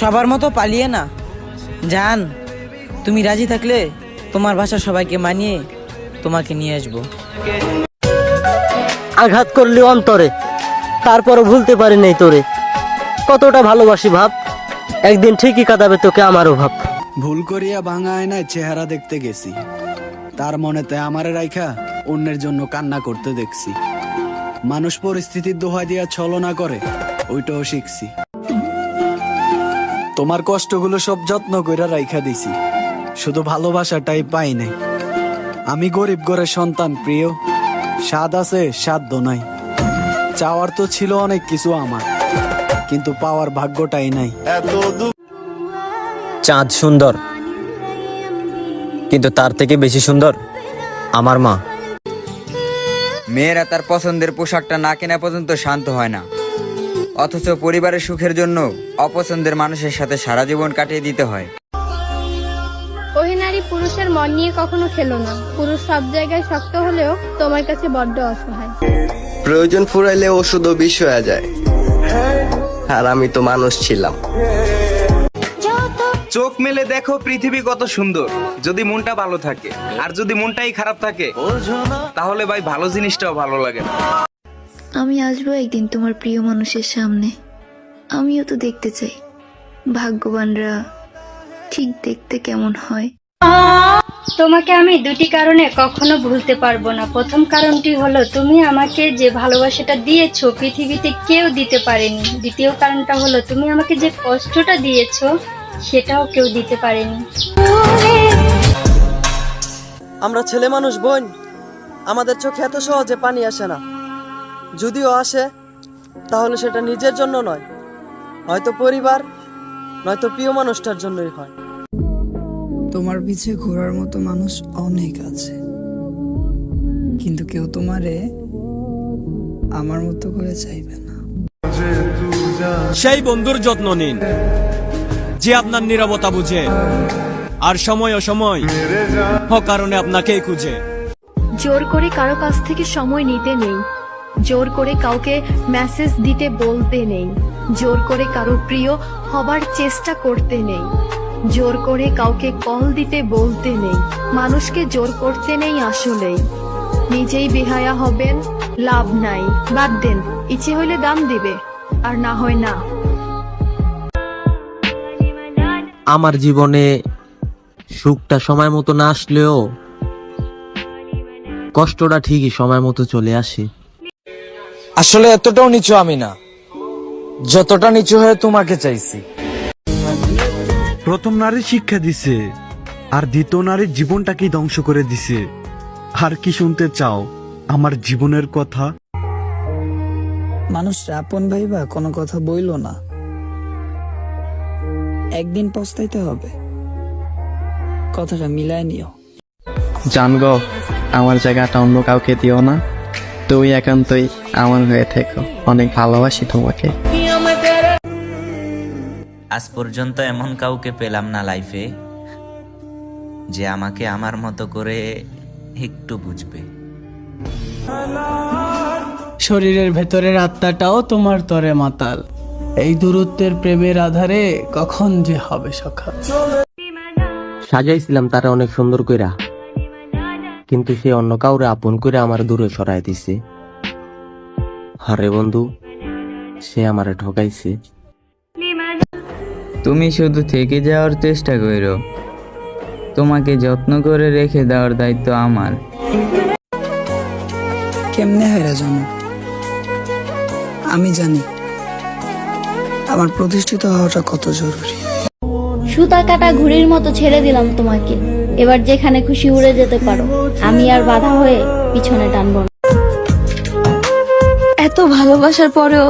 সবার মতো পালিয়ে না। জান তুমি রাজি থাকলে তোমার বাসা সবাইকে মানিয়ে তোমাকে নিয়ে আসব। আঘাত করলি অন্তরে তারপরও ভুলতে পারি নাই তোরে। কতটা ভালোবাসি ভাব একদিন ঠিকই কাঁদাবে তোকে আমারও ভাব। ভুল করিয়া ভাঙা আয়নায় চেহারা দেখতে গেছি। তার মনে মনেতে আমারে রাইখা অন্যের জন্য কান্না করতে দেখছি। মানুষ পরিস্থিতির দোহাই দিয়া ছলনা করে ওইটাও শিখছি। তোমার কষ্টগুলো সব যত্ন কইরা রাইখা দিছি। শুধু ভালোবাসাটাই পাই নাই। আমি গরিব ঘরের সন্তান প্রিয়। স্বাদ আছে সাধ্য নাই। চাওয়ার তো ছিল অনেক কিছু আমার কিন্তু পাওয়ার ভাগ্যটাই নাই। চাঁদ সুন্দর কিন্তু তার থেকে বেশি সুন্দর আমার মা। মেয়েরা তার পছন্দের পোশাকটা না কেনা পর্যন্ত শান্ত হয় না। অথচ পরিবারের সুখের জন্য অপছন্দের মানুষের সাথে সারা জীবন কাটিয়ে দিতে হয়। ওই নারী পুরুষের মন নিয়ে কখনো খেলো না। পুরুষ সব জায়গায় শক্ত হলেও তোমার কাছে বড্ড অসহায়। প্রয়োজন ফুরাইলে ওষুধও বিষ হয়ে যায়। আর আমি তো মানুষ ছিলাম। চোখ মেলে দেখো পৃথিবী কত সুন্দর। যদি মনটা ভালো থাকে আর যদি মনটাই খারাপ থাকে তাহলে ভাই ভালো জিনিসটাও ভালো লাগে না। আমি আসব একদিন তোমার প্রিয় মানুষের সামনে। আমিও তো দেখতে চাই। ভাগ্যবানরা ঠিক দেখতে কেমন হয়। তোমাকে আমি দুটি কারণে কখনো ভুলতে পারব না। প্রথম কারণটি হলো তুমি আমাকে যে ভালোবাসাটা দিয়েছ পৃথিবীতে কেউ দিতে পারেনি। দ্বিতীয় কারণটা হলো তুমি আমাকে যে কষ্টটা দিয়েছ সেটাও কেউ দিতে পারেনি। আমরা ছেলে মানুষ বোন আমাদের চোখে এত সহজে পানি আসে না। যদিও আসে তাহলে সেটা নিজের জন্য নয়। হয়তো পরিবার নয়তো প্রিয় মানুষটার জন্যই হয়। তোমার পিছে ঘোরার মতো মানুষ অনেক আছে। কিন্তু কেউ তোমারে আমার মতো করে চাইবে না। সেই বন্ধুর যত্ন নিন যে আপনার নিরবতা বুঝে আর সময় অসময় কারণে আপনাকেই খুঁজে। জোর করে কারও কাছ থেকে সময় নিতে নেই। জোর করে কাউকে মেসেজ দিতে বলতে নেই। জোর করে কারও প্রিয় হবার চেষ্টা করতে নেই। জোর করে কাউকে কল দিতে বলতে নেই। মানুষকে জোর করতে নেই আসলেই। নিজেই বেহায়া হবেন, লাভ নাই। বাদ দেন, ইচ্ছে হইলে দাম দিবে, আর না হয় না। আমার জীবনে সুখটা সময় মতো না আসলেও কষ্টটা ঠিকই সময় মতো চলে আসে। আসলে এতটাও নিচু আমি না। যতটা নিচু হয়ে তোমাকে চাইছি। প্রথম নারী শিক্ষা দিছে আর দ্বিতীয় নারীর জীবনটাকেই ধ্বংস করে দিছে। আর কি শুনতে চাও? আমার জীবনের কথা? মানুষ আপন ভাইবা কোনো কথা বইল না। একদিন পস্তাইতে হবে। কথাটা মিলায় নিও। জানগো আমার জায়গাটা অন্য কাউকে দিও না। তুই একান্তই আমার হয়ে থেকো। অনেক ভালোবাসি তোমাকে। আজ পর্যন্ত এমন কাউকে পেলাম না লাইফে যে আমাকে আমার মতো করে একটু বুঝবে। শরীরের ভেতরের আত্মাটাও তোমার তরে মাতাল। এই দূরত্বের প্রেমের আধারে কখন যে হবে সকাল। সাজাইছিলাম তারা অনেক সুন্দর কইরা। কিন্তু সে অন্য কাউরে আপন করে আমার দূরে সরাই দিছে। হরে বন্ধু সে আমারে ঠকাইছে। তুমি শুধু থেকে যাওয়ার চেষ্টা করো তোমাকে যত্ন করে রেখে দেওয়ার দায়িত্ব আমার। কেমনে হায়রা জানো? আমি জানি আমার প্রতিষ্ঠিত হওয়াটা কত জরুরি। সুতা কাটা ঘুড়ির মতো ছেড়ে দিলাম তোমাকে। এবার যেখানে খুশি উড়ে যেতে পারো। আমি আর বাধা হয়ে পিছনে টানবো না। এত ভালোবাসার পরেও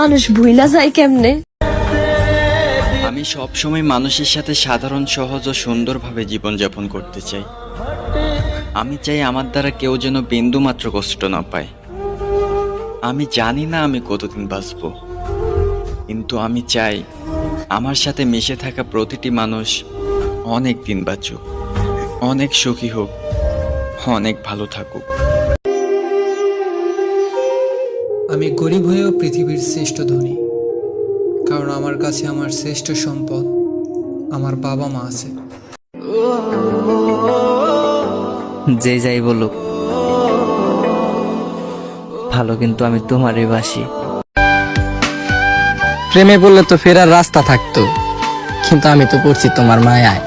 মানুষ ভুইলা যায় কেমনে? আমি সবসময় মানুষের সাথে সাধারণ সহজ ও সুন্দরভাবে জীবনযাপন করতে চাই। আমি চাই আমার দ্বারা কেউ যেন বিন্দু মাত্র কষ্ট না পায়। আমি জানি না আমি কতদিন বাঁচব। কিন্তু আমি চাই আমার সাথে মিশে থাকা প্রতিটি মানুষ অনেক দিন বাঁচুক অনেক সুখী হোক অনেক ভালো থাকুক। আমি গরিব হয়েও পৃথিবীর শ্রেষ্ঠ ধনী কারণ আমার কাছে আমার শ্রেষ্ঠ সম্পদ আমার বাবা মা আছে। যে যাই বলুক ভালো কিন্তু আমি তোমারই বাসি। প্রেমে বললে তো ফেরার রাস্তা থাকতো কিন্তু আমি তো পড়ছি তোমার মায়ায়।